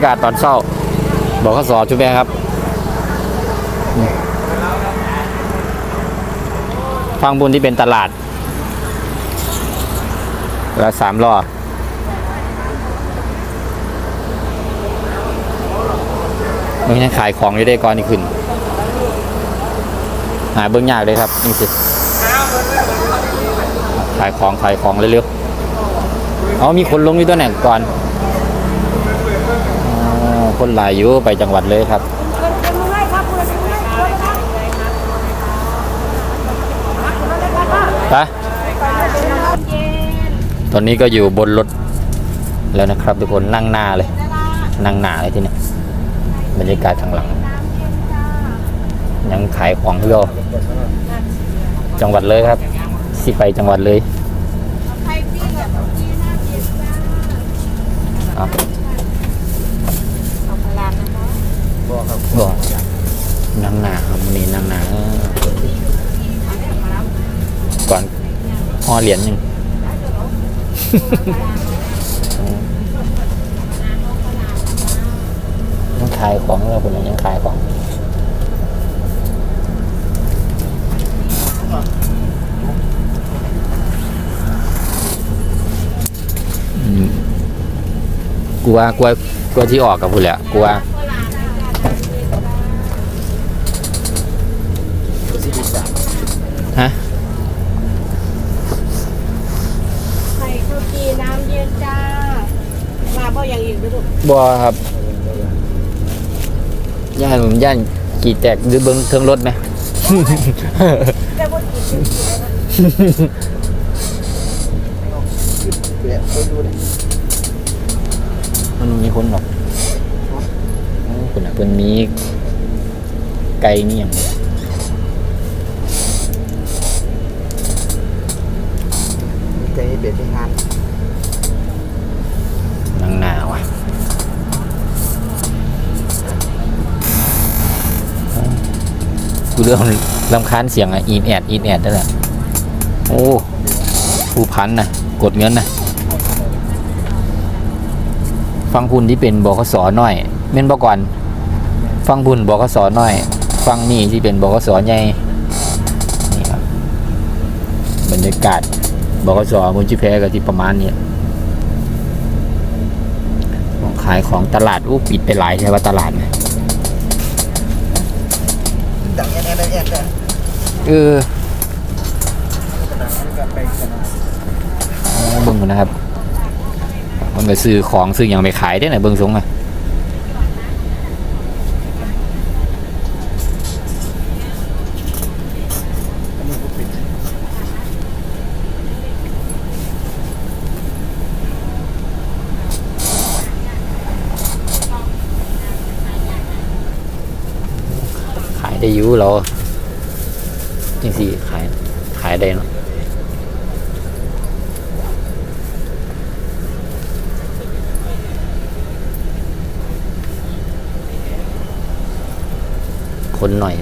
ยากาศตอนเช้า บอกข้อสอบชุบแบงครับ ฟังบุญที่เป็นตลาดแล้วสามล้อมันยังขายของอยู่ได้ก่อนนี่ขึ้น หาเบื้องยากเลยครับ นี่สิ ขายของขายของเร็วๆเอามีคนลงอยู่ตัวไหนก่อน คนหลายอยู่ไปจังหวัดเลยครับไปตอนนี้ก็อยู่บนรถแล้วนะครับ ทุกคนนั่งหน้าเลย นั่งหน้าเลยที่นี่บรรยากาศข้างหลัง ยังขายของเที่ยวจังหวัดเลยครับสิไปจังหวัดเลยเอา บอกนั่งหนาครับวันนี้นั่งหนาก่อนห่อเหรียญหนึ่งยังขายของเราคนยังขายของอืมกลัวกลัวกลัวที่ออกกับคุณแหละกลัว ฮะไข่ข้าวจีน้ำเย็นจ้า มาบ่อย่างอื่นไปลูกบัวครับย่านผมย่านกี่แตกหรือเบิ้งเทิงรถไหม แต่บ่กินกินเลยนะมันมีคนหรอกโอ้คุณอะเพิ่นมีไก่นี่อย่า งใจเบ็ดที่งานนางหนาวอะกูเรื่องลำคาญเสียงอะ อีนแอด อีนแอดนั่นแหละ โอ้ผู้พันนะกดเงินนะฟังพุ่นที่เป็นบกสน้อยเม่นบก่อน ฟังพุ่นบกสน้อย ฟังนี่ที่เป็นบกสใหญ่นี่ครับบรรยากาศ บกสมุนจิแพ้ก็ที่ประมาณนี้ของขายของตลาดอู้ปิดไปหลายใช่ว่าตลาดนะดังแอนแอนแอนแอนเออเบิ่งก่อนนะครับมันไปซื้อของซื้ออย่างไปขายได้ไหนเบิ่งสงอะ ได้อยู่เราจริงสิขายขายได้เนาะคนหน่อย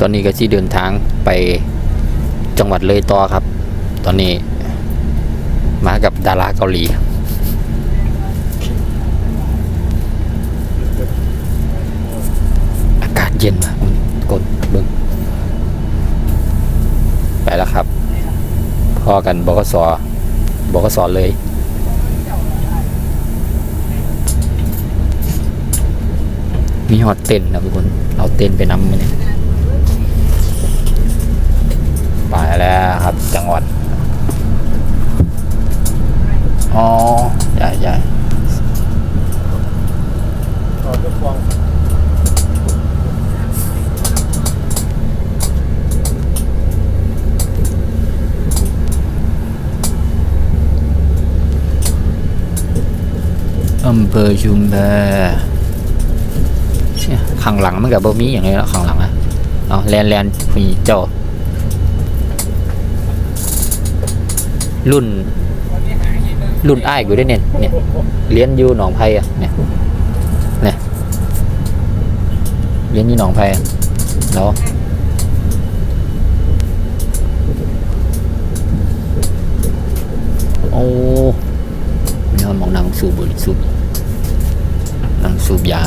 ตอนนี้ก็ที่เดินทางไปจังหวัดเลยต่อครับ ตอนนี้มากับดาราเกาหลี อากาศ เย็นมากกดเบิ้งไปแล้วครับ พอกันบกสบกสเลยมีฮอตเต้นนะทุกคน เอาเต้นไปนำมาเนี่ยไปแล้วครับ จังหวัด อ๋อใช่ใช่ต่ อด้วยฟองอำเภอชุมแพข้างหลังมันกับบ่มีอย่างไรแล้วข้างหลังอะเอาแลนแลนมีเจ้า รุ่น รุ่นอ้ายกูได้เนี่ยเนี่ยเรียนอยู่หนองไผ่อะเนี่ยเนี่ยเรียนอยู่หนองไผ่อะแล้วโอ้เนี่ยมองนางสูบบุหรี่สูบ สูบยา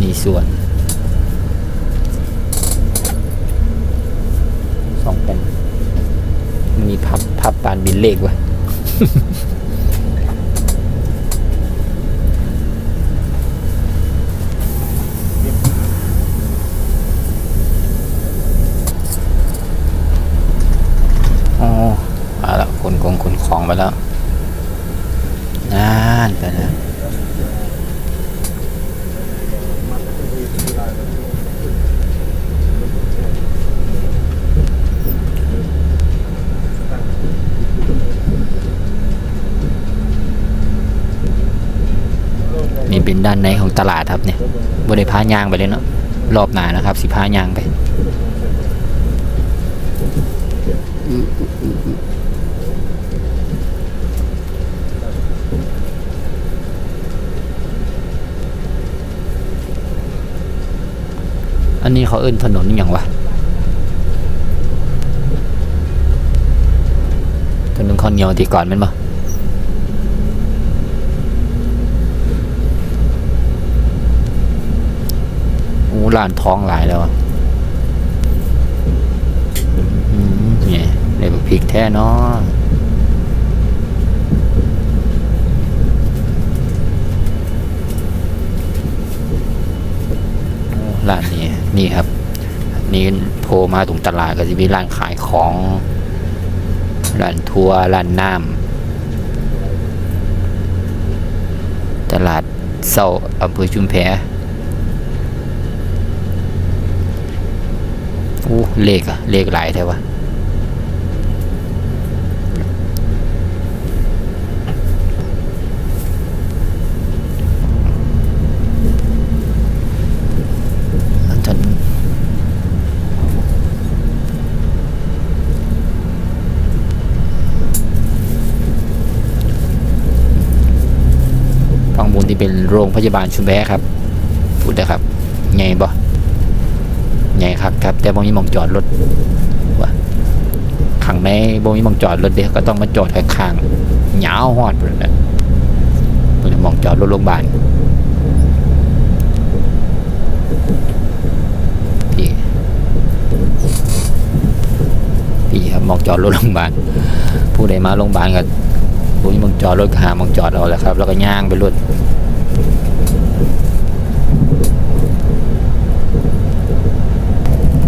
นี่ส่วนสองเป็นมีพับพับปานบินเลขวะอ๋อมาแล้วคนคงขนของไปแล้วนั่นไปแล้ว เป็นด้านในของตลาดครับเนี่ยบริพายางไปเลยเนาะรอบหนานะครับสิพายางไปอันนี้เขาเอิ้นถนนอย่างวะถนนข้าวเหนียวที่ก่อนมันปะโอ้ ร้านท้องหลายแล้วเนี่ยในบักพริกแท้เนาะร้านนี้นี่ครับ นี่โผล่มาตรงตลาดก็จะมีร้านขายของร้านทัวร์ร้านน้ำตลาดเศร้าอำเภอชุมแพอู้ เลขอะเลขหลายแท้วะอันฉันฝั่งบนที่เป็นโรงพยาบาลชุมแพครับพูดเลยครับไงบ่ ไงครับครับ แต่บ่มีหมองจอดรถว่าขังในบ่มีหมองจอดรถเดียก็ต้องมาจอดข้างๆยาวฮอดพุ่นน่ะเพิ่นหมองจอดรถโรงพยาบาลพี่พี่ครับหมองจอดรถโรงพยาบาลผู้ใดมาโรงพยาบาลก็บ่มีหมองจอดรถก็หาหมองจอดเอาแหละครับ แล้วก็ย่างไปรถ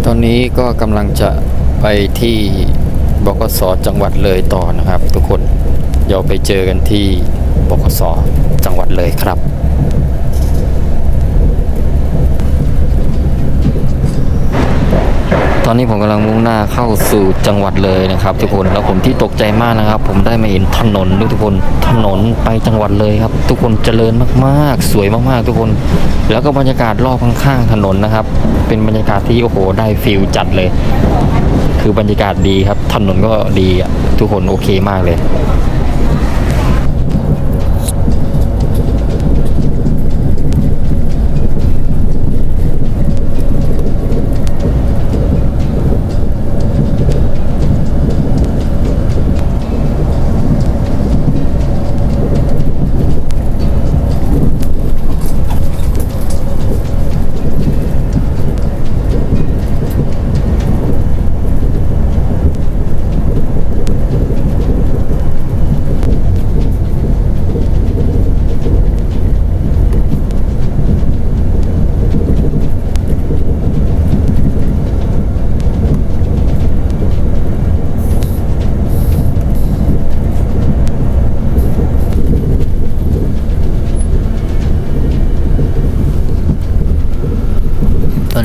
อนนี้ก็กำลังจะไปที่บกสจังหวัดเลยต่อนะครับ ทุกคนเดี๋ยวไปเจอกันที่บกสจังหวัดเลยครับ อนนี้ผมกำลังมุ่งหน้าเข้าสู่จังหวัดเลยนะครับ ทุกคนแล้วผมที่ตกใจมากนะครับ ผมได้มาเห็นถนนทุกคนถนนไปจังหวัดเลยครับ ทุกคนเจริญมากๆ สวยมากๆ ทุกคน แล้วก็บรรยากาศรอบข้างๆถนนนะครับ เป็นบรรยากาศที่โอ้โหได้ฟิลจัดเลย คือบรรยากาศดีครับ ถนนก็ดีอะทุกคนโอเคมากเลย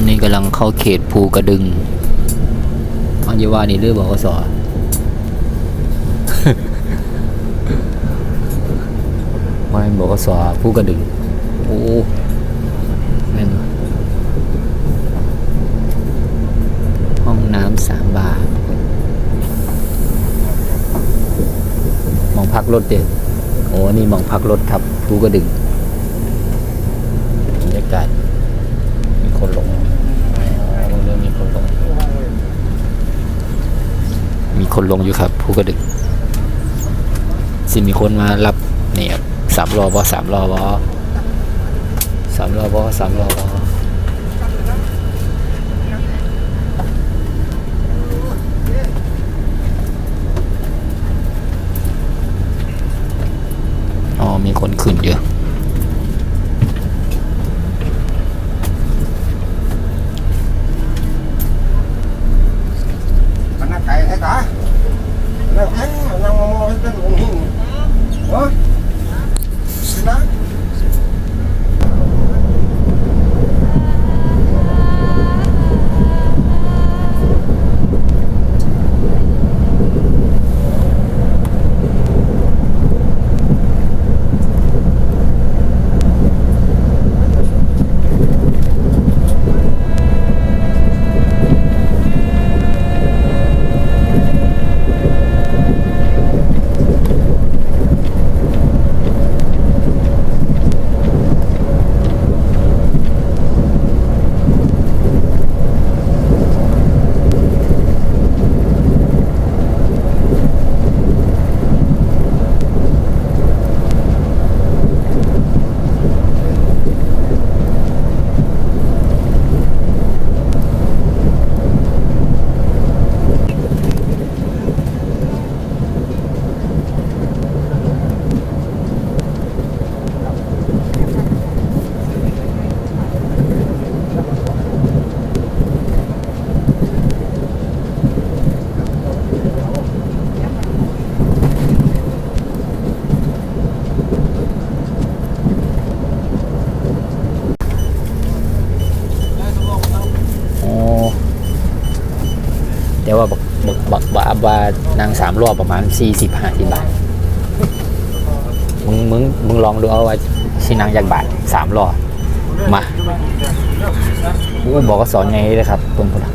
นี้กำลังเข้าเขตภูกระดึงอันยว่านี่เรื่องบอกสอว่ามันบอกสอภูกระดึง โอ้แม่นห้องน้ำสามบาทมองพักรถเด็ดโอ้นี่มองพักรถครับภูกระดึงบรรยากาศ มีคนลงอ๋อเริ่มมีคนลง มี คนลงอยู่ครับภูกระดึกสิมีคนมารับนี่ครับสามรอบอสามรอบอสามรอบอสามรอบออ๋อมีคนขึ้นเยอะ รอบประมาณ 40 50บาท มึงมึงมึงลองดูเอาไว้ชินังยักบาทสามรอบมาอุ้บอกก็สอนไงเลยครับตรงพุ่น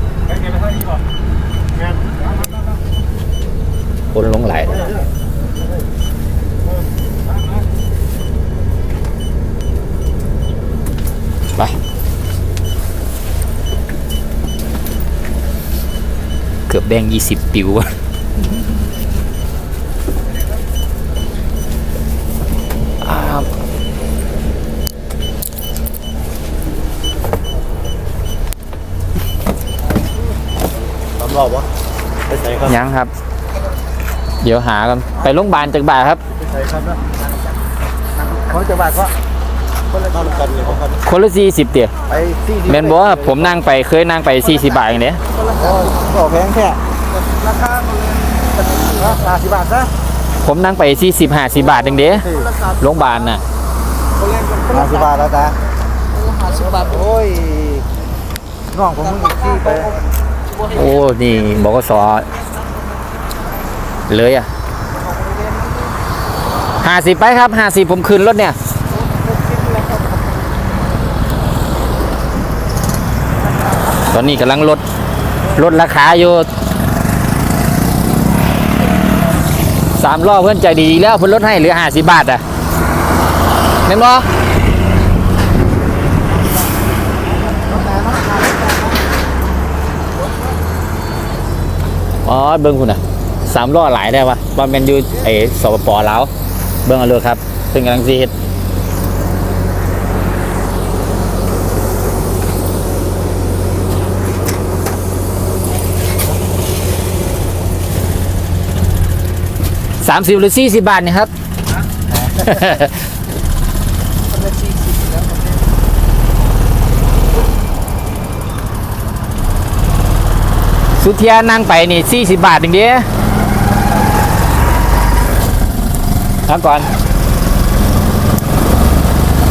คนลงไหลไปเกือบแบงยี่สิบปิว ครับยังครับ เดี๋ยวหากันไปโรงพยาบาลจากบ่ายครับไปใส่ครับนะเขาจะบาดก็คนละกันเลยของกันคนละสี่สิบเตี๋ยไปที่แมนบอกว่าผมนั่งไปเคยนั่งไปสี่สิบบาทอย่างเนี้ยก็แพงแค่ราคาห้าสิบบาทซะผมนั่งไปสี่สิบห้าสิบบาทอย่างเดียโรงพยาบาลน่ะห้าสิบบาทแล้วจ้ะห้าสิบบาทโอ้ยน้องผมมึงอีกที่ไปโอ้ นี่บอกสอ เลยอะห้าสิบไปครับห้าสิบผมคืนรถเนี่ยตอนนี้กำลังลดลดราคาอยู่สามรอบเพื่อนใจดีแล้วเพื่อนลดให้เหลือห้าสิบบาทอะเห็นบ่อ๋อเบิ้งคุณอะ สามรอหลายได้ปะว่าแมนยูไอสปปลาวเบิ้งเอาเลยครับเพิ่งกำลังซีเฮ็ดสามสิบหรือสี่สิบบาทนี่ครับสุเทียนั่งไปนี่สี่สิบบาทอย่างเดียว ทั้ก่อน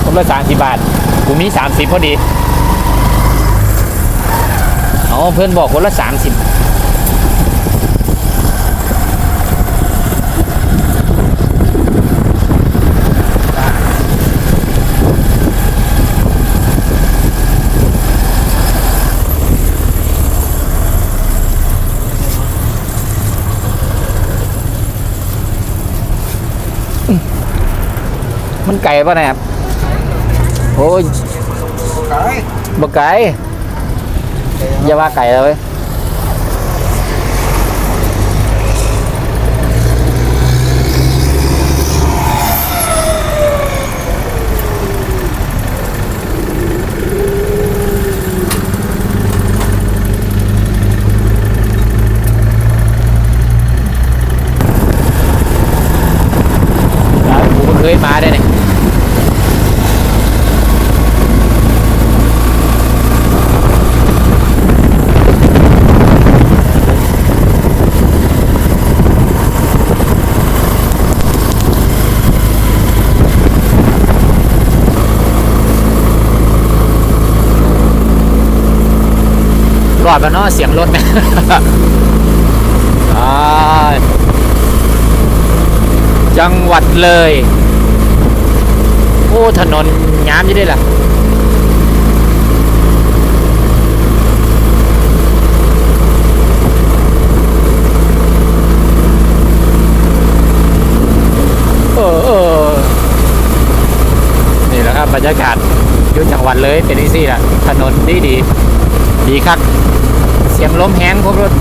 ผมละสามสิบบาทกูมีสามสิบพอดีอ๋อเพื่อนบอกคนละสามสิบ มันไก่ป่ะเนะครับโอ้ยไก่บกไก่อย่าว่าไก่เลยร้านกูเพิ่งเคยมาได้เนี่ย รอดมาเนาะเสียงรถเนี่ยจังหวัดเลย โอ้ ถนนย้ำยี่ได้ล่ะเออเออนี่แหละครับบรรยากาศยุ่จังหวัดเลยเป็นที่สี่ละถนนดีดีดีครับ สียงลมแห้งพวกรถ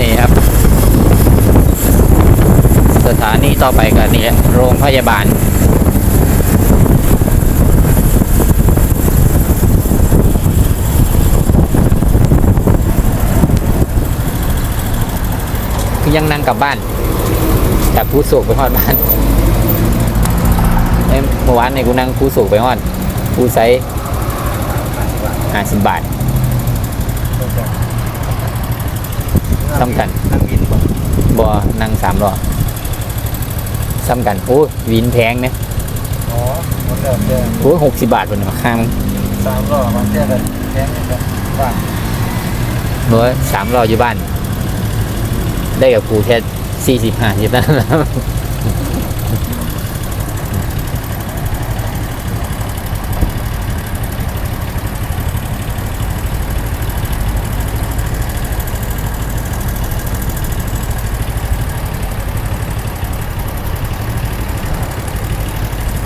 นี่ครับ สถานีต่อไปกันนี่แหละโรงพยาบาลคือยังนั่งกลับบ้านจากผู้สูกไปฮอดบ้าน เอ้ยเมื่อวานเนี่ยกูนั่งผู้สูกไปฮอดผู้ไซห้าสิบบาทซ้ำกันนั่งกินบ่บ่นั่งสามรอบซ้ำกันโอ้ยวินแพงเนี่ยอ๋อหมดแล้วเด้อโอ้หกสิบบาทบนข้างสามรอบมาเที่ยวกันแพงนี่กันบ้านร้อยสามรอบอยู่บ้าน ได้กับกูแค่สี่สิบห้าสิบนั่นแหละ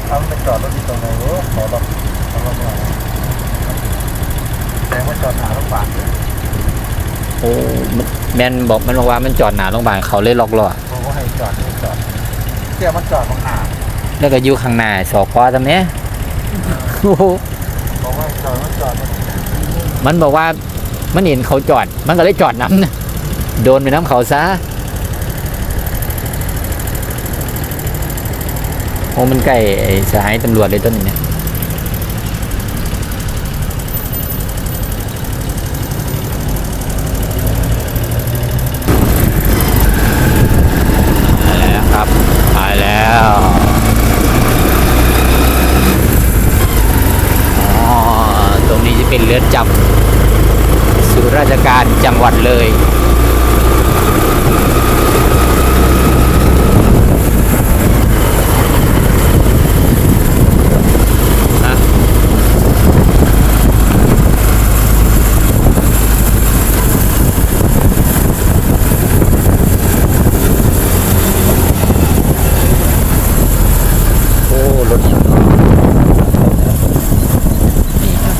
เอาไปจอดรถที่ตรงไหนโอ้ขอรถขอรถหน่อยแต่ว่าจอดหาโรงพยาบาลเลย โอ้มัน แมนบอกมันบอกว่ามันจอดหนาโรงพยาบาลเขาเลยล็อกล้อเขาก็ให้จอดให้จอดเที่ยวมันจอดบางหาแล้วก็อยู่ข้างหน้าสอกคอทำเนี้ยโอ้โหบอกว่าจอดมันจอดมันมันบอกว่ามันเห็นเขาจอด มันก็เลยจอดน้ำนะโดนไปน้ำเขาซะโอ้มันใกล้ไอ้สหายตำรวจเลยต้นนี้เนี่ยไปแล้วครับไปแล้ว อ๋อ ตรงนี้จะเป็นเรือนจำศูนย์ราชการจังหวัดเลยฮะโอ้รถนี่ครับ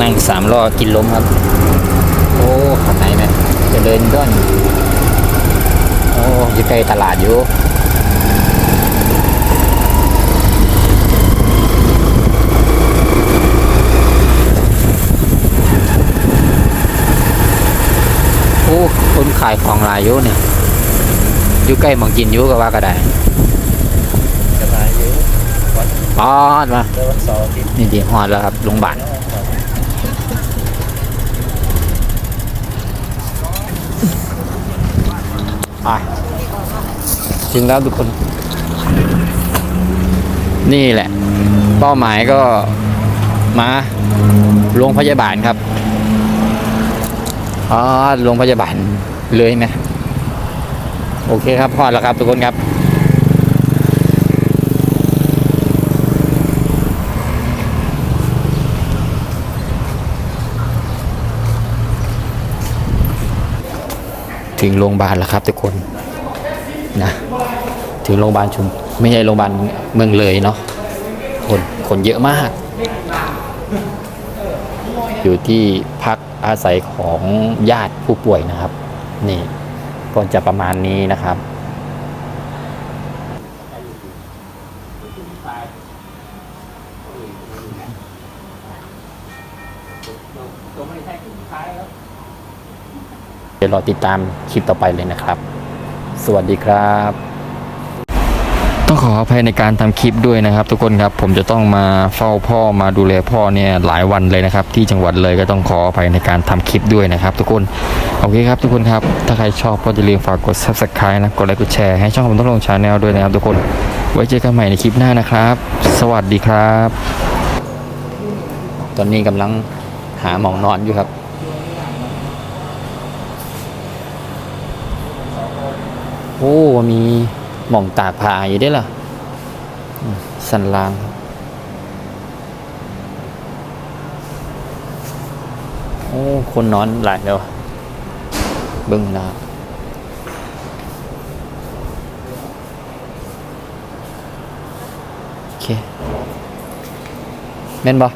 นั่งสามล้อกินล้มครับ โอ้ขับไหนเนี่ยจะเดินด้อนโอ้อยู่ใกล้ตลาดอยู่โอ้คนขายของหลายอยู่เนี่ยอยู่ใกล้หมองกินอยู่ก็ว่าก็ได้กระไรเยอะไปปอดมาในวันเสาร์อาทิตย์นี่ดีฮอดแล้วครับโรงพยาบาล ไปถึงแล้วทุกคน นี่แหละ เป้าหมายก็มาโรงพยาบาลครับอ๋อโรงพยาบาลเลยไหมโอเคครับพอแล้วครับทุกคนครับ ถึงโรงพยาบาลแล้วครับทุกคนนะถึงโรงพยาบาลชุมไม่ใช่โรงพยาบาลเมืองเลยเนาะคนคนเยอะมาก อยู่ที่พักอาศัยของญาติผู้ป่วยนะครับ นี่ก็จะประมาณนี้นะครับ รอติดตามคลิปต่อไปเลยนะครับ สวัสดีครับ ต้องขออภัยในการทำคลิปด้วยนะครับ ทุกคนครับผมจะต้องมาเฝ้าพ่อมาดูแลพ่อเนี่ยหลายวันเลยนะครับ ที่จังหวัดเลยก็ต้องขออภัยในการทำคลิปด้วยนะครับ ทุกคนโอเคครับทุกคนครับ ถ้าใครชอบก็อย่าลืมฝากกด subscribe นะกดไลค์กดแชร์ให้ช่องผมต้องลงชาแนลด้วยนะครับ ทุกคนไว้เจอกันใหม่ในคลิปหน้านะครับ สวัสดีครับ ตอนนี้กำลังหาหมองนอนอยู่ครับ โอ้ มีหม่องตากผ้าอยู่ได้ล่ะอืมสันลาง โอ้ คนนอนหลายแล้วเบิ่งนาโอเคแม่นบ่